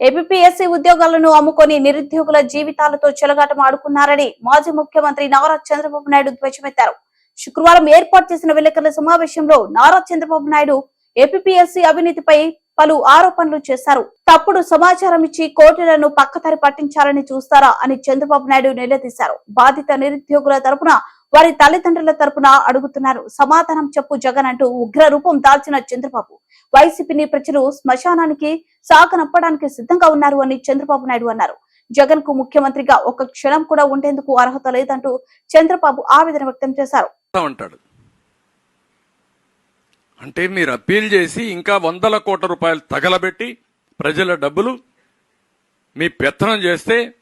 APSC ఉద్యోగాలను అమ్ముకొని నిరుద్యోగుల జీవితాలతో చెలగాటం ఆడుకున్నారని మాజీ ముఖ్యమంత్రి నారా చంద్రబాబు నాయుడు ధ్వజమెత్తారు. శుక్రవారం ఏర్పాటు చేసిన విలేకరుల సమావేశంలో నారా చంద్రబాబు నాయుడు ఏపీఎస్సీ అవినీతిపై పలు ఆరోపణలు చేశారు. తప్పుడు సమాచారం ఇచ్చి కోర్టులను పక్కదారి పట్టించాలని చూస్తారా అని చంద్రబాబు నాయుడు నిలదీశారు. బాధిత నిరుద్యోగుల తరపున వారి తల్లిదండ్రుల తరపున అడుగుతున్నారు. సమాధానం చెప్పు జగన్ అంటూ ఉగ్ర రూపం దాల్చిన చంద్రబాబు. వైసీపీని ప్రజలు శ్మశానానికి సాగనప్పడానికి సిద్ధంగా ఉన్నారు అని చంద్రబాబు నాయుడు అన్నారు. జగన్కు ముఖ్యమంత్రిగా ఒక క్షణం కూడా ఉండేందుకు అర్హత లేదంటూ చంద్రబాబు ఆవేదన వ్యక్తం చేశారు. అంటే మీరు అప్పీల్ చేసి ఇంకా వందల కోట్ల రూపాయలు తగలబెట్టి ప్రజల డబ్బులు మీ పెత్తనం చేస్తే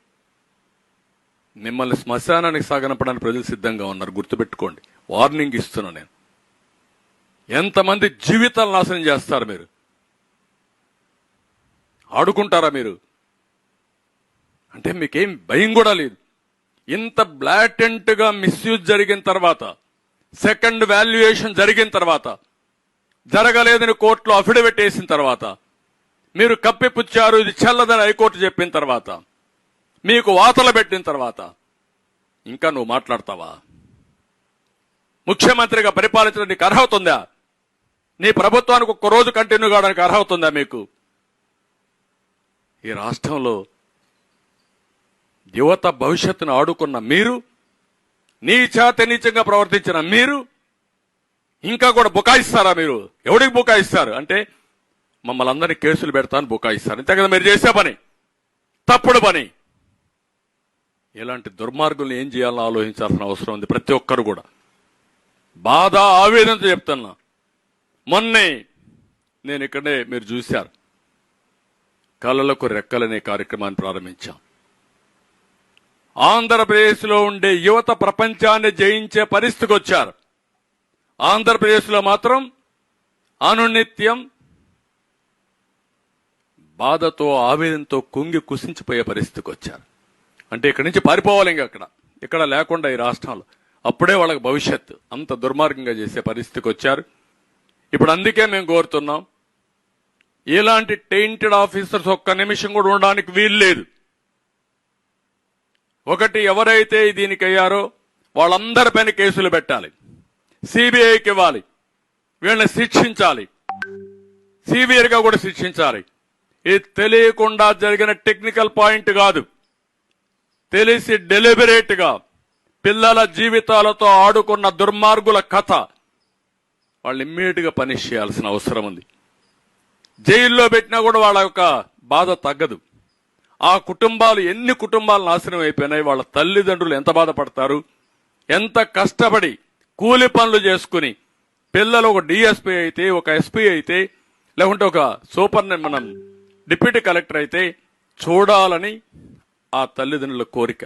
మిమ్మల్ని శ్మశానానికి సాగనపడానికి ప్రజలు సిద్ధంగా ఉన్నారు. గుర్తుపెట్టుకోండి. వార్నింగ్ ఇస్తున్నా నేను. ఎంతమంది జీవితాలు నాశనం చేస్తారు మీరు? ఆడుకుంటారా మీరు? అంటే మీకేం భయం కూడా లేదు. ఇంత బ్లాటెంట్గా మిస్యూజ్ జరిగిన తర్వాత సెకండ్ వాల్యుయేషన్ జరిగిన తర్వాత జరగలేదని కోర్టులో అఫిడవిట్ వేసిన తర్వాత మీరు కప్పిపుచ్చారు ఇది చెల్లదని హైకోర్టు చెప్పిన తర్వాత మీకు వాతలు పెట్టిన తర్వాత ఇంకా నువ్వు మాట్లాడతావా? ముఖ్యమంత్రిగా పరిపాలించడం నీకు అర్హత ఉందా? నీ ప్రభుత్వానికి ఒక్క రోజు కంటిన్యూ కావడానికి అర్హత ఉందా మీకు? ఈ రాష్ట్రంలో యువత భవిష్యత్తును ఆడుకున్న మీరు నీచాత నీచంగా ప్రవర్తించిన మీరు ఇంకా కూడా బుకాయిస్తారా మీరు? ఎవడికి బుకాయిస్తారు? అంటే మమ్మల్ని అందరినీ కేసులు పెడతాను బుకాయిస్తారు. అంతే కదా మీరు చేసే పని. తప్పుడు పని. ఇలాంటి దుర్మార్గుల్ని ఏం చేయాలని ఆలోచించాల్సిన అవసరం ఉంది ప్రతి ఒక్కరు కూడా. బాధ ఆవేదనతో చెప్తున్నా. మొన్నే నేను ఇక్కడే మీరు చూశారు. కళలకు రెక్కలనే కార్యక్రమాన్ని ప్రారంభించాం. ఆంధ్రప్రదేశ్లో ఉండే యువత ప్రపంచాన్ని జయించే పరిస్థితికి వచ్చారు. ఆంధ్రప్రదేశ్లో మాత్రం అనునిత్యం బాధతో ఆవేదనతో కుంగి కుసించిపోయే పరిస్థితికి వచ్చారు. అంటే ఇక్కడి నుంచి పారిపోవాలి ఇంకా అక్కడ. ఇక్కడ లేకుండా ఈ రాష్ట్రంలో. అప్పుడే వాళ్ళకి భవిష్యత్తు. అంత దుర్మార్గంగా చేసే పరిస్థితికి వచ్చారు. ఇప్పుడు అందుకే మేము కోరుతున్నాం ఇలాంటి టెయింటెడ్ ఆఫీసర్స్ ఒక్క నిమిషం కూడా ఉండడానికి వీలు లేదు. ఒకటి ఎవరైతే దీనికి అయ్యారో వాళ్ళందరిపైన కేసులు పెట్టాలి. సిబిఐకి ఇవ్వాలి. వీళ్ళని శిక్షించాలి. సివియర్గా కూడా శిక్షించాలి. ఇది తెలియకుండా జరిగిన టెక్నికల్ పాయింట్ కాదు. తెలిసి డెలిబరేట్గా పిల్లల జీవితాలతో ఆడుకున్న దుర్మార్గుల కథ వాళ్ళు ఇమ్మీడియట్గా పని పనిష్ చేయాల్సిన అవసరం ఉంది. జైల్లో పెట్టినా కూడా వాళ్ళ యొక్క బాధ తగ్గదు. ఆ కుటుంబాలు ఎన్ని కుటుంబాలు నాశనం అయిపోయినాయి వాళ్ళ తల్లిదండ్రులు ఎంత బాధపడతారు ఎంత కష్టపడి కూలి పనులు చేసుకుని పిల్లలు ఒక డిఎస్పీ అయితే ఒక ఎస్పీ అయితే లేకుంటే ఒక సూపర్ మనం డిప్యూటీ కలెక్టర్ అయితే చూడాలని ఆ తల్లిదండ్రుల కోరిక.